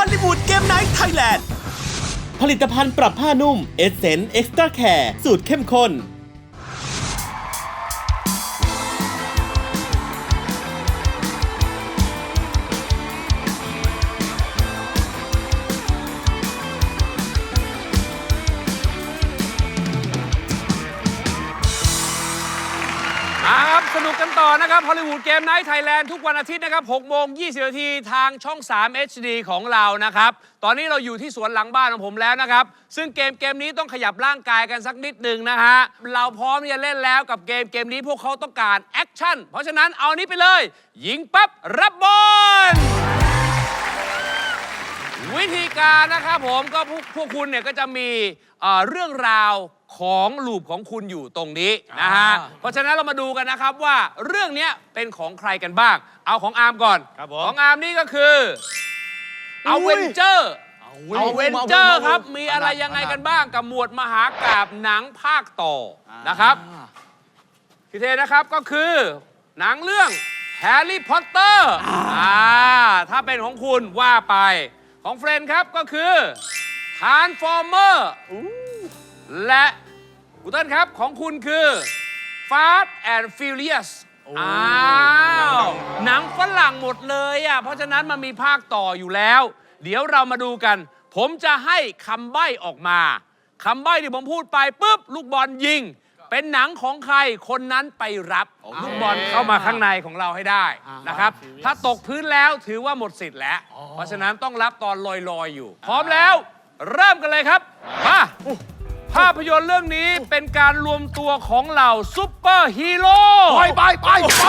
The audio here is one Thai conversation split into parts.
ฮอลลีวูดเกมไนท์ไทยแลนด์ผลิตภัณฑ์ปรับผ้านุ่มเอเซนเอ็กซ์ตร้าแคร์สูตรเข้มข้น สนุกกันต่อนะครับฮอลลีวูดเกมไนท์ไทยแลนด์ทุกวันอาทิตย์นะครับ6โมง 20 นาทีทางช่อง 3 HD ของเรานะครับ ตอนนี้เราอยู่ที่สวนหลังบ้านของผมแล้วนะครับ ซึ่งเกมเกมนี้ต้องขยับร่างกายกันสักนิดหนึ่งนะฮะ เราพร้อมที่จะเล่นแล้วกับเกมเกมนี้พวกเขาต้องการแอคชั่น เพราะฉะนั้นเอานี้ไปเลย ยิงปั๊บ รับบอล วิธีการนะครับผมก็พวกพวกคุณเนี่ยก็จะมีเอ่อเรื่องราว ของลูปของคุณอยู่ตรงนี้นะฮะ เพราะฉะนั้นเรามาดูกันนะครับว่าเรื่องเนี้ยเป็นของใครกันบ้าง เอาของอาร์มก่อน ครับผม ของอาร์มนี่ก็คืออเวนเจอร์อเวนเจอร์ครับ มีอะไรยังไงกันบ้างกับหมวดมหากาบหนังภาคต่อนะครับพี่เทนะครับก็คือหนังเรื่องแฮร์รี่พอตเตอร์อ่าถ้าเป็นของคุณว่าไป ของเฟรนครับก็คือ Transformer และ กูเติ้ลครับของคุณคือ Fast and Furious อ้าวหนังฝรั่งหมดเลยอะเพราะฉะนั้นมันมีภาคต่ออยู่แล้ว เดี๋ยวเรามาดูกัน ผมจะให้คำใบ้ออกมาคำใบ้ที่ผมพูดไปปุ๊บลูกบอลยิง เป็นหนังของใครคนนั้นไปรับลูกบอลเข้ามาข้างในของเราให้ได้นะครับ ถ้าตกพื้นแล้วถือว่าหมดสิทธิ์แล้ว เพราะฉะนั้นต้องรับตอนลอยๆอยู่ พร้อมแล้ว เริ่มกันเลยครับมา ภาพยนตร์เรื่องนี้เป็นการรวมตัวของเหล่าซุปเปอร์ฮีโร่ไปไปไปไป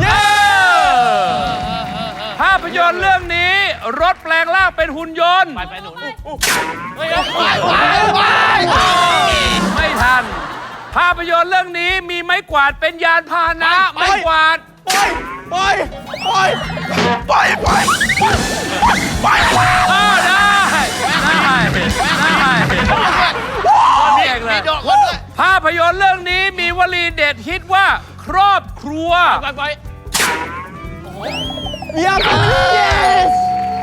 เย้ภาพยนตร์เรื่องนี้ รถแปลงร่างเป็นหุ่นยนต์ ไปไปหนูไม่ทัน ภาพยนตร์เรื่องนี้มีไม้กวาดเป็นยานพาหนะ ไม้กวาดไปไปไปไปไปเออได้ได้ได้ มีอกคนด้ยภาพยนตร์เรื่องนี้มีวลีเด็ดฮิตว่าครอบครัว ไปไป yes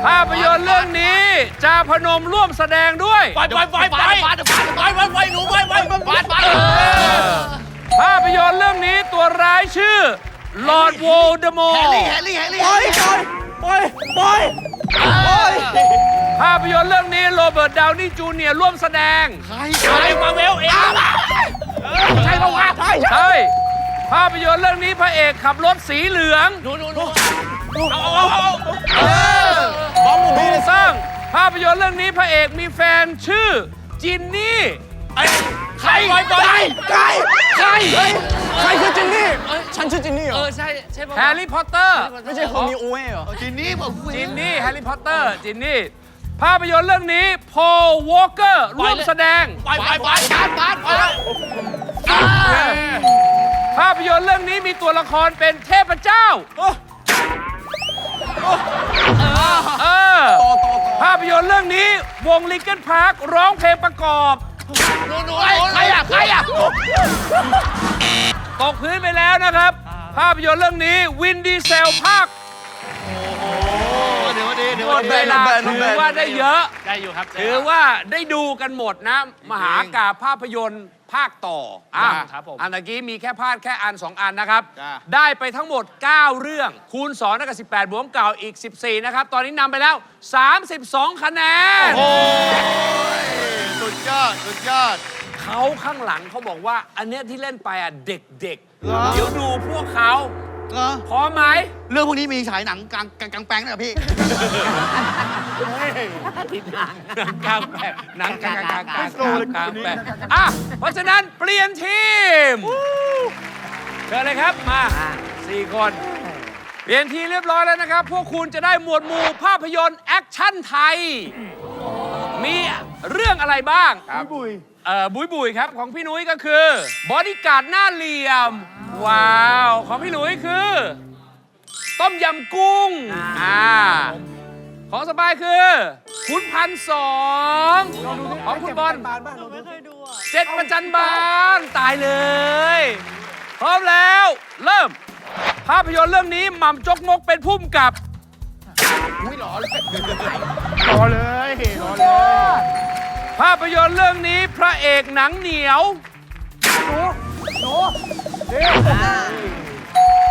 ภาพยนตร์เรื่องนี้จาพนมร่วมแสดงด้วย ไปไปไปไปไปไปไปหนูไปไปไปไปภาพยนตร์เรื่องนี้ตัวร้ายชื่อลอร์ดโวลเดอมอร์แฮร์รี่แฮร์รี่แฮร์รี่ ภาพยนตร์เรื่องนี้โรเบิร์ตดาวนี่จูเนียร์ร่วมแสดง ใครใครมาเวลเองใช่ปะวะใช่ใช่ ภาพยนตร์เรื่องนี้พระเอกขับรถสีเหลืองหนูหนูหนูเอาเอาเอาบอมบูสร้าง ภาพยนตร์เรื่องนี้พระเอกมีแฟนชื่อจินนี่ใครไปไปใครใครใครคือจินนี่ฉันชื่อจินนี่เหรเอออใช่ใช่ปะแฮร์รี่พอตเตอร์ ไม่ใช่โฮมิโอเว่เหรอ จินนี่บอกจินนี่แฮร์รี่พอตเตอร์จินนี่ ภาพยนตร์เรื่องนี้พอลวอลเกอร์ร่วมแสดง ไปไปไปบานบานไปภาพยนตร์เรื่องนี้มีตัวละครเป็นเทพเจ้า เออ ภาพยนตร์เรื่องนี้วงลิงเกิลพาร์คร้องเพลงประกอบหนูหนูใครอะใครอะตกพื้นไปแล้วนะครับ ภาพยนตร์เรื่องนี้วินดีเซลภาค ดี๋ยวดีเดี๋ยวหมดเวลาถือว่าได้เยอะ ได้อยู่ครับ ถือว่าได้ดูกันหมดนะ มหากาพย์ภาพยนตร์ภาคต่ออะครับผม อันเมื่อกี้มีแค่พลาดแค่อัน 2 อันนะครับ จ้ะ ได้ไปทั้งหมด 9 เรื่อง คูณ2นั่นกับ18 บวกเก่าอีก 14 นะครับ ตอนนี้นำไปแล้ว 32 คะแนน โอ้ยสุดยอดสุดยอด เขาข้างหลังเขาบอกว่า อันเนี้ยที่เล่นไปอะเด็กเหรอๆเดี๋ยวดูพวกเขา เหรอพร้อมไหมเรื่องพวกนี้มีฉายหนังกลางกลางกลางแปลงด้วยเหรอพี่กลางแปลงหนังกลางกลางกลางกลางกลางแปลงอะเพราะฉะนั้นเปลี่ยนทีมเชิญเลยครับมาสี่คน เปลี่ยนทีมเรียบร้อยแล้วนะครับ พวกคุณจะได้หมวดหมู่ภาพยนตร์แอคชั่นไทย มีเรื่องอะไรบ้าง ครับบุย เอ่อบุยบุยครับของพี่นุ้ยก็คือบอดี้การ์ดหน้าเหลี่ยม ว้าว ของพี่หลุยคือ ต้มยำกุ้งอ่าของสบายคือขุนพันสองของคุณบอลเจ็ดประจันบานตายเลย พร้อมแล้ว เริ่ม ภาพยนตร์เรื่องนี้หม่ำจกมกเป็นพุ่มกับอุ้ยหล่อเลยหล่อเลยหล่อเลย ภาพยนตร์เรื่องนี้พระเอกหนังเหนียว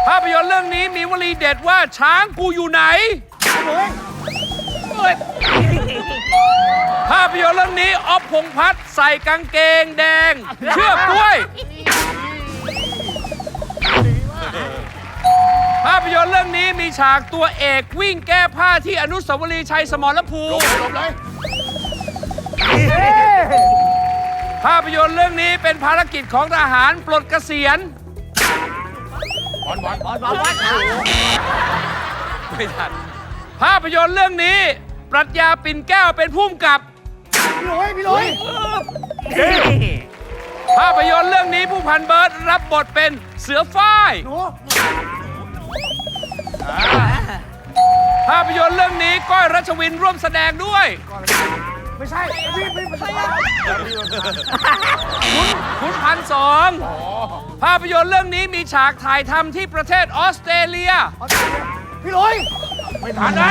ภาพยนตร์เรื่องนี้มีวลีเด็ดว่าช้างกูอยู่ไหน ภาพยนตร์เรื่องนี้ออฟพงษ์พัฒน์ใส่กางเกงแดง เชือกกล้วย ภาพยนตร์เรื่องนี้มีฉากตัวเอกวิ่งแก้ผ้าที่อนุสาวรีย์ชัยสมรภูมิ หลบเลย ภาพยนตร์เรื่องนี้เป็นภารกิจของทหารปลดเกษียณบอลบอลบอลบอลไม่ทันภาพยนตร์เรื่องนี้ ปรัชญาปิ่นแก้วเป็นผู้กำกับ พี่ลุยพี่ลุยภาพยนตร์เรื่องนี้ผู้พันเบิร์ดรับบทเป็นเสือฝ้ายหนูภาพยนตร์เรื่องนี้ก้อยรัชวินร่วมแสดงด้วย ไม่ใช่พี่พี่ไม่ใช่คุณพันสองภาพยนตร์เรื่องนี้มีฉากถ่ายทำที่ประเทศออสเตรเลีย พี่ลุยไม่ทันได้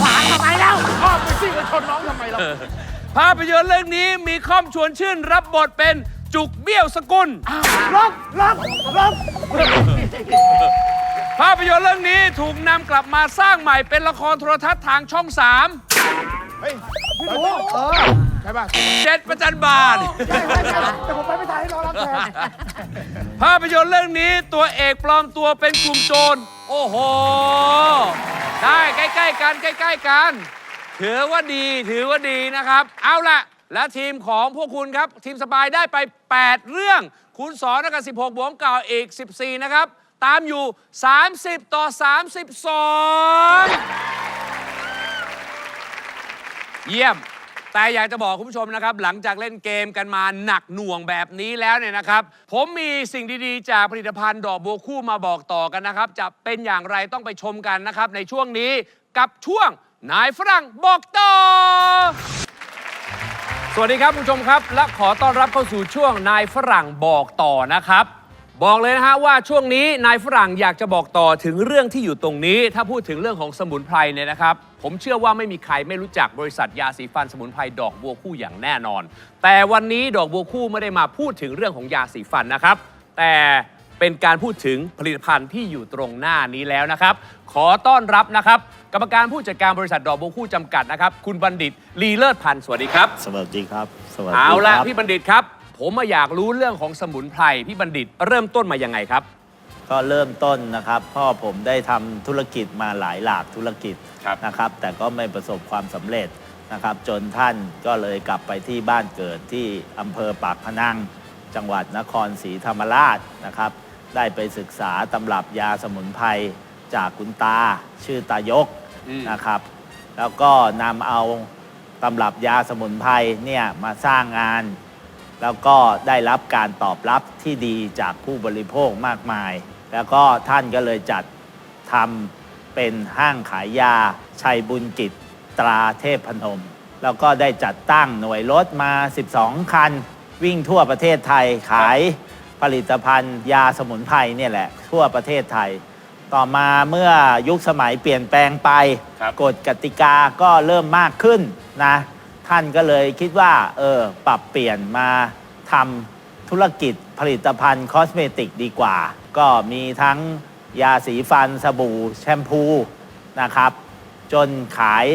ขวางทำไมแล้วอ้อมไปซิ่งไปชนน้องทำไมเราภาพยนตร์เรื่องนี้มีข้อมชวนชื่นรับบทเป็นจุกเบี้ยวสกุลลบลบลบภาพยนตร์เรื่องนี้ถูกนำกลับมาสร้างใหม่เป็นละครโทรทัศน์ทางช่อง3 เฮ้ยพี่หนูเออใช่ป่ะเจ็ดประจันบานใช่ใช่ใช่แต่ผมไปไม่ทันให้รอรับแทนภาพยนตร์เรื่องนี้ตัวเอกปลอมตัวเป็นกลุ่มโจร โอ้โห ได้ใกล้ ๆ กันใกล้ ๆ กัน ถือว่าดีถือว่าดีนะครับ เอาละและทีมของพวกคุณครับ ทีมสบายได้ไป 8 เรื่อง คูณ2แล้วกับ16บวกเก่าอีก 14 นะครับ ตามอยู่ 30 ต่อ 32 เยี่ยม แต่อยากจะบอกคุณผู้ชมนะครับ หลังจากเล่นเกมกันมาหนักหน่วงแบบนี้แล้วเนี่ยนะครับ ผมมีสิ่งดีๆ จากผลิตภัณฑ์ดอกบัวคู่มาบอกต่อกันนะครับ จะเป็นอย่างไรต้องไปชมกันนะครับ ในช่วงนี้กับช่วงนายฝรั่งบอกต่อ สวัสดีครับคุณผู้ชมครับ และขอต้อนรับเข้าสู่ช่วงนายฝรั่งบอกต่อนะครับ บอกเลยนะฮะว่าช่วงนี้นายฝรั่งอยากจะบอกต่อถึงเรื่องที่อยู่ตรงนี้ ถ้าพูดถึงเรื่องของสมุนไพรเนี่ยนะครับ ผมเชื่อว่าไม่มีใครไม่รู้จักบริษัทยาสีฟันสมุนไพรดอกบัวคู่อย่างแน่นอน แต่วันนี้ดอกบัวคู่ไม่ได้มาพูดถึงเรื่องของยาสีฟันนะครับ แต่เป็นการพูดถึงผลิตภัณฑ์ที่อยู่ตรงหน้านี้แล้วนะครับ ขอต้อนรับนะครับ กรรมการผู้จัดการบริษัทดอกบัวคู่จำกัดนะครับ คุณบัณฑิตลีเลิศพันธ์สวัสดีครับ สวัสดีครับ สวัสดีเอาละครับพี่บัณฑิตครับ ผมมาอยากรู้เรื่องของสมุนไพรพี่บัณฑิตเริ่มต้นมายังไงครับ ก็เริ่มต้นนะครับ พ่อผมได้ทำธุรกิจมาหลายหลากธุรกิจครับ นะครับ แต่ก็ไม่ประสบความสำเร็จนะครับ จนท่านก็เลยกลับไปที่บ้านเกิดที่อำเภอปากพนัง จังหวัดนครศรีธรรมราชนะครับ ได้ไปศึกษาตำรับยาสมุนไพรจากคุณตา ชื่อตายกอืม นะครับ แล้วก็นำเอาตำรับยาสมุนไพรเนี่ยมาสร้างงาน แล้วก็ได้รับการตอบรับที่ดีจากผู้บริโภคมากมาย แล้วก็ท่านก็เลยจัดทำเป็นห้างขายยา ชัยบุญกิจตราเทพพนม แล้วก็ได้จัดตั้งหน่วยรถมา 12 คัน วิ่งทั่วประเทศไทยขายผลิตภัณฑ์ยาสมุนไพรเนี่ยแหละ ทั่วประเทศไทย ต่อมาเมื่อยุคสมัยเปลี่ยนแปลงไปครับกฎกติกาก็เริ่มมากขึ้นนะ ท่านก็เลยคิดว่าเออปรับเปลี่ยนมาทำธุรกิจผลิตภัณฑ์คอสเมติกดีกว่า ก็มีทั้งยาสีฟันสบู่แชมพูนะครับ จนขาย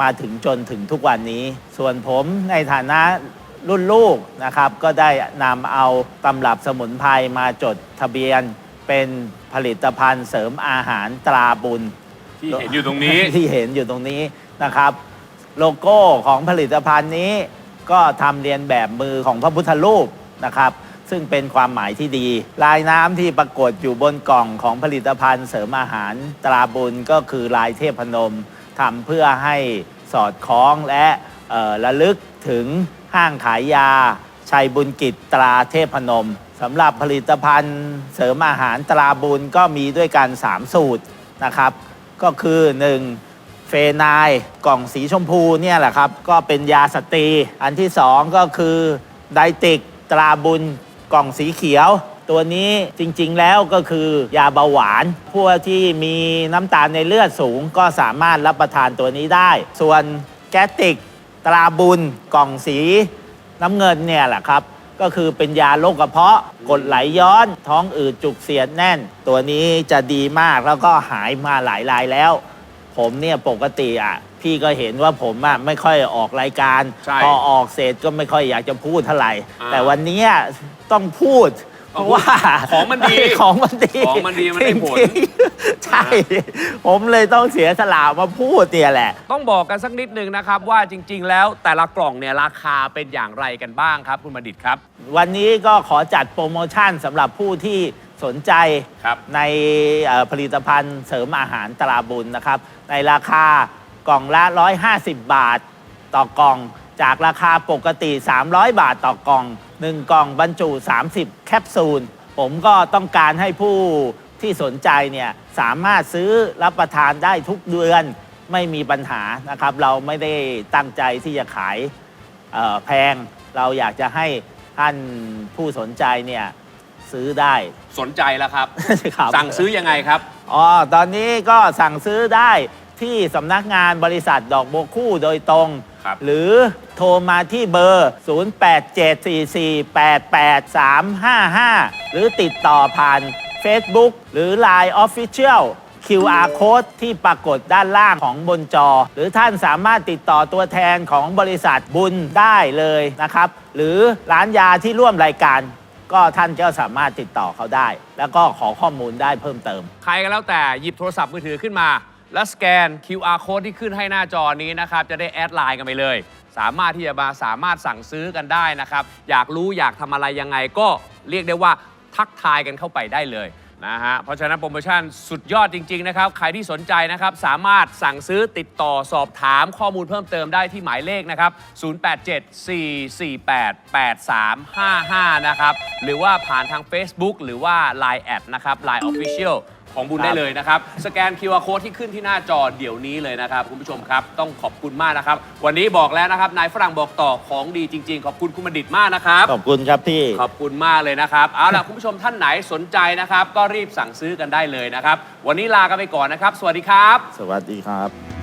มาถึงจนถึงทุกวันนี้ ส่วนผมในฐานะรุ่นลูกนะครับ ก็ได้นำเอาตำรับสมุนไพรมาจดทะเบียนเป็นผลิตภัณฑ์เสริมอาหารตราบุญที่เห็นอยู่ตรงนี้ ที่เห็นอยู่ตรงนี้นะครับ โลโก้ของผลิตภัณฑ์นี้ ก็ทำเรียนแบบมือของพระพุทธรูปนะครับ ซึ่งเป็นความหมายที่ดี ลายน้ำที่ปรากฏอยู่บนกล่องของผลิตภัณฑ์เสริมอาหารตราบุญก็คือลายเทพนมทำเพื่อให้สอดคล้องและระลึกถึงห้างขายยา ชัยบุญกิจตราเทพนมสำหรับผลิตภัณฑ์เสริมอาหารตราบุญก็มีด้วยกัน 3 สูตรนะครับ ก็คือ 1. เฟนายกล่องสีชมพูเนี่ยแหละครับ ก็เป็นยาสตรี อันที่ 2 ก็คือไดติกตราบุญกล่องสีเขียว ตัวนี้จริงๆแล้วก็คือยาเบาหวาน พวกที่มีน้ำตาลในเลือดสูงก็สามารถรับประทานตัวนี้ได้ ส่วนแกติกตราบุญกล่องสีน้ำเงินเนี่ยแหละครับ ก็คือเป็นยาโรคกระเพาะกดไหลย้อน ท้องอืดจุกเสียดแน่น ตัวนี้จะดีมากแล้วก็หายมาหลายรายแล้ว ผมเนี่ยปกติอะพี่ก็เห็นว่าผมอะไม่ค่อยออกรายการ ใช่พอออกเสร็จก็ไม่ค่อยอยากจะพูดเท่าไหร่ อ่าแต่วันเนี้ยต้องพูด เพต้องราะพูดว่าของมันดีของมันดีของมันดีมันได้ผล จริงๆใช่ ผมเลยต้องเสียสละมาพูดเนี่ยแหละ ต้องบอกกันสักนิดนึงนะครับ ว่าจริง ๆ แล้วแต่ละกล่องเนี่ยราคาเป็นอย่างไรกันบ้างครับ คุณบัณฑิตครับ วันนี้ก็ขอจัดโปรโมชั่นสำหรับผู้ที่ สนใจครับในเอ่อผลิตภัณฑ์เสริมอาหารตราบุญนะครับ ในราคากล่องละ 150 บาทต่อกล่อง จากราคาปกติ 300 บาทต่อกล่อง 1 กล่องบรรจุ 30 แคปซูล ผมก็ต้องการให้ผู้ที่สนใจเนี่ยสามารถซื้อรับประทานได้ทุกเดือนไม่มีปัญหานะครับ เราไม่ได้ตั้งใจที่จะขาย เอ่อแพงเราอยากจะให้ท่านผู้สนใจเนี่ย ซื้อได้ สนใจแล้วครับ ครับ สั่งซื้อยังไงครับ อ๋อ ตอนนี้ก็สั่งซื้อได้ที่สำนักงานบริษัทดอกบัวคู่โดยตรง ครับ หรือโทรมาที่เบอร์ 0874488355 หรือติดต่อผ่าน Facebook หรือ Line Official QR Code ที่ปรากฏด้านล่างของบนจอ หรือท่านสามารถติดต่อตัวแทนของบริษัทบุญได้เลยนะครับ หรือร้านยาที่ร่วมรายการ ก็ท่านก็สามารถติดต่อเขาได้ แล้วก็ขอข้อมูลได้เพิ่มเติม ใครก็แล้วแต่หยิบโทรศัพท์มือถือขึ้นมา แล้วสแกน QR code ที่ขึ้นให้หน้าจอนี้นะครับ จะได้แอดไลน์กันไปเลย สามารถที่จะมาสามารถสั่งซื้อกันได้นะครับ อยากรู้อยากทำอะไรยังไงก็เรียกได้ว่าทักทายกันเข้าไปได้เลย นะฮะ เพราะฉะนั้นโปรโมชั่นสุดยอดจริง ๆ นะครับ ใครที่สนใจนะครับ สามารถสั่งซื้อติดต่อสอบถามข้อมูลเพิ่มเติมได้ที่หมายเลขนะครับ 0874488355 นะครับ หรือว่าผ่านทาง Facebook หรือว่า Line แอดนะครับ Line Official ของบุญได้เลยนะครับ สแกน QR Code ที่ขึ้นที่หน้าจอเดี๋ยวนี้เลยนะครับ คุณผู้ชมครับ ต้องขอบคุณมากนะครับ วันนี้บอกแล้วนะครับ นายฝรั่งบอกต่อของดีจริง ๆ ขอบคุณคุณบัณฑิตมากนะครับ ขอบคุณครับพี่ ขอบคุณมากเลยนะครับ เอาล่ะคุณผู้ชมท่านไหนสนใจนะครับ ก็รีบสั่งซื้อกันได้เลยนะครับ วันนี้ลากันไปก่อนนะครับ สวัสดีครับ สวัสดีครับ